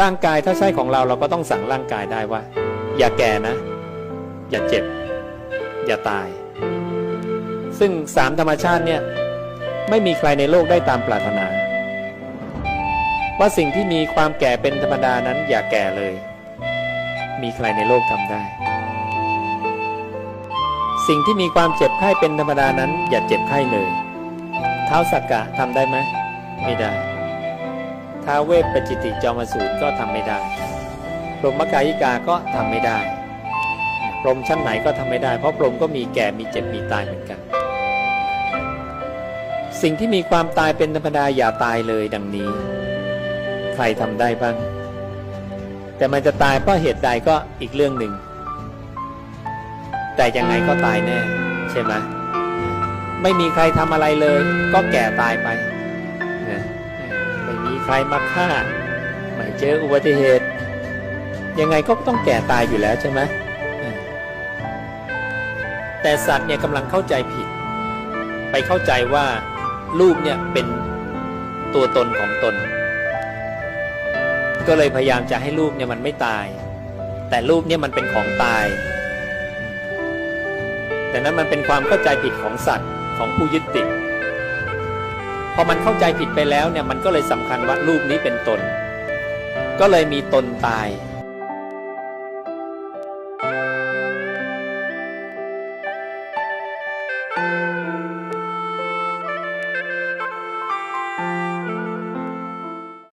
ร่างกายถ้าใช่ของเราเราก็ต้องสั่งร่างกายได้ว่า อย่าแก่นะ อย่าเจ็บ อย่าตาย ซึ่งสามธรรมชาติเนี่ยไม่มีใครในโลกได้ตามปรารถนา ว่าสิ่งที่มีความแก่เป็นธรรมดานั้นอย่าแก่เลย มีใครในโลกทำได้ สิ่งที่มีความเจ็บไข้เป็นธรรมดานั้น อย่าเจ็บไข้เลย เท้าสักกะทำได้ไหมไม่ได้ ท้าเวปปจิติจอมสูตรก็ทำไม่ได้พรหมกายิกาก็ทำไม่ได้พรหมชั้นไหนก็ทำไม่ได้ เพราะพรหมก็มีแก่มีเจ็บมีตายเหมือนกัน สิ่งที่มีความตายเป็นธรรมดาอย่าตายเลยดังนี้ ใครทำได้บ้าง แต่มันจะตายเพราะเหตุใดก็อีกเรื่องหนึ่ง แต่ยังไงก็ตายแน่ ใช่ไหมไม่มีใครทำอะไรเลย ก็แก่ตายไปนะ รมาฆ่า ไม่เจออุบัติเหตุ ยังไงก็ต้องแก่ตายอยู่แล้วใช่ไหมอืมแต่สัตว์เนี่ยกำลังเข้าใจผิด ไปเข้าใจว่ารูปเนี่ยเป็นตัวตนของตน ก็เลยพยายามจะให้รูปเนี่ยมันไม่ตาย แต่รูปเนี่ยมันเป็นของตาย แต่นั้นมันเป็นความเข้าใจผิดของสัตว์ของผู้ยึดติด พอมันเข้าใจผิดไปแล้วเนี่ยมันก็เลยสำคัญว่ารูปนี้เป็นตน ก็เลยมีตนตาย thank